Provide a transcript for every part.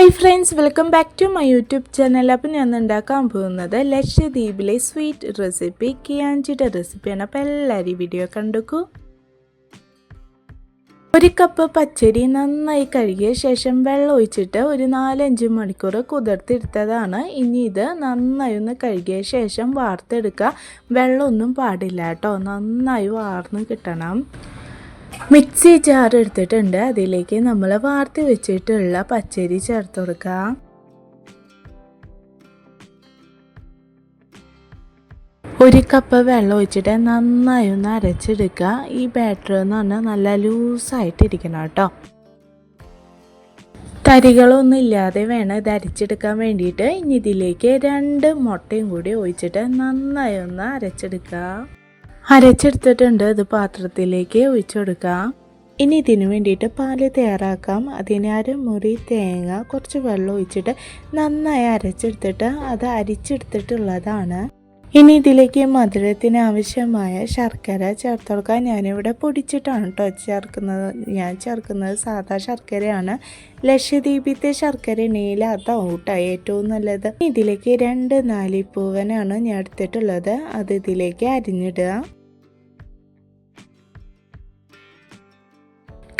Hi friends welcome back to my YouTube channel appam ഞാൻ ഉണ്ടാക്കാൻ പോകുന്നത് ലക്ഷദ്വീപിലെ സ്വീറ്റ് റെസിപ്പി കിയാഞ്ചിയുടെ റെസിപ്പിയാണ് അപ്പോൾ എല്ലാവരും വീഡിയോ കണ്ടുക്കൂ. ഒരു കപ്പ് പച്ചരി നന്നായി കഴുകിയ ശേഷം വെള്ളം ഒഴിച്ചിട്ട് ഒരു നാലഞ്ച് മണിക്കൂർ കുതിർത്തെടുത്തതാണ് ഇനി ഇത് നന്നായി ഒന്ന് കഴുകിയ ശേഷം വാർത്തെടുക്കുക. വെള്ളമൊന്നും പാടില്ല കേട്ടോ. നന്നായി വാർന്ന് കിട്ടണം. മിക്സി ജാർ എടുത്തിട്ടുണ്ട്. അതിലേക്ക് നമ്മൾ വാർത്തി വെച്ചിട്ടുള്ള പച്ചരി ചേർത്ത് കൊടുക്കുക ഒരു കപ്പ് വെള്ളം ഒഴിച്ചിട്ട് നന്നായി ഒന്ന് അരച്ചെടുക്കുക. ഈ ബാറ്റർ എന്ന് പറഞ്ഞാൽ നല്ല ലൂസായിട്ടിരിക്കണം കേട്ടോ. തരികളൊന്നും ഇല്ലാതെ വേണം ഇത് അരച്ചെടുക്കാൻ വേണ്ടിയിട്ട്. ഇനി ഇതിലേക്ക് രണ്ട് മുട്ടയും കൂടി ഒഴിച്ചിട്ട് നന്നായി ഒന്ന് അരച്ചെടുക്കുക. അരച്ചെടുത്തിട്ടുണ്ട്. ഇത് പാത്രത്തിലേക്ക് ഒഴിച്ചു കൊടുക്കാം ഇനി ഇതിനു വേണ്ടിയിട്ട് പാൽ തയ്യാറാക്കാം. അതിന് അരമുറി തേങ്ങ കുറച്ച് വെള്ളം ഒഴിച്ചിട്ട് നന്നായി അരച്ചെടുത്തിട്ട് അത് അരിച്ചെടുത്തിട്ടുള്ളതാണ്. ഇനി ഇതിലേക്ക് മധുരത്തിന് ആവശ്യമായ ശർക്കര ചേർത്ത് കൊടുക്കാൻ ഞാനിവിടെ പൊടിച്ചിട്ടാണ് കേട്ടോ ചേർക്കുന്നത്. ഞാൻ ചേർക്കുന്നത് സാധാ ശർക്കരയാണ്. ലക്ഷദ്വീപിത്തെ ശർക്കര അതാവും കേട്ടോ ഏറ്റവും നല്ലത്. ഇതിലേക്ക് രണ്ട് നാലിപ്പൂവനാണ് ഞാൻ എടുത്തിട്ടുള്ളത്. അത് ഇതിലേക്ക് അരിഞ്ഞിടുക.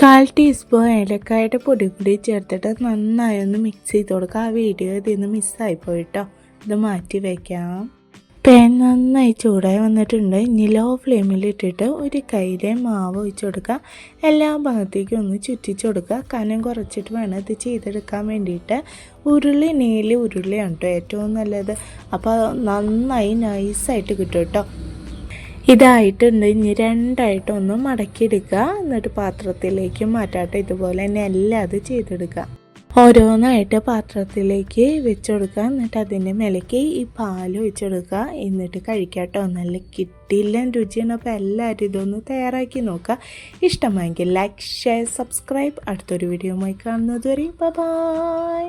കാൽ ടീസ്പൂൺ ഏലക്കായുടെ പൊടി കൂടി ചേർത്തിട്ട് നന്നായി ഒന്ന് മിക്സ് ചെയ്ത് കൊടുക്കുക. ആ വീഡിയോ ഇതിൽ നിന്ന് മിസ്സായി പോയിട്ടോ ഇത് മാറ്റി വയ്ക്കാം പാൻ നന്നായി ചൂടായി വന്നിട്ടുണ്ട്. ഇനി ലോ ഫ്ലെയിമിൽ ഇട്ടിട്ട് ഒരു കയ്യിലെ മാവ് ഒഴിച്ചു കൊടുക്കുക. എല്ലാ ഭാഗത്തേക്കും ഒന്ന് ചുറ്റിച്ചു കൊടുക്കുക. കനം കുറച്ചിട്ട് വേണം ഇത് ചെയ്തെടുക്കാൻ വേണ്ടിയിട്ട്. ഉരുളി നീൽ ഉരുളിയാണ് കേട്ടോ ഏറ്റവും നല്ലത്. അപ്പോൾ നന്നായി നൈസായിട്ട് കിട്ടും കേട്ടോ ഇതായിട്ടുണ്ട്. ഇനി രണ്ടായിട്ടൊന്ന് മടക്കിയെടുക്കുക. എന്നിട്ട് പാത്രത്തിലേക്ക് മാറ്റാട്ടെ. ഇതുപോലെ തന്നെ എല്ലാം അത് ചെയ്തെടുക്കുക. ഓരോന്നായിട്ട് പാത്രത്തിലേക്ക് വെച്ചുകൊടുക്കുക എന്നിട്ട് അതിന്റെ മേലേക്ക് ഈ പാൽ വെച്ച് എന്നിട്ട് എന്നിട്ട് കഴിക്കാട്ടോ നല്ല കിട്ടില്ല രുചിയാണ്. അപ്പോൾ എല്ലാവരും ഇതൊന്ന് തയ്യാറാക്കി നോക്കുക. ഇഷ്ടമായെങ്കിൽ ലൈക്ക് ഷെയർ സബ്സ്ക്രൈബ് അടുത്തൊരു വീഡിയോ കാണുന്നത് വരെ ബൈ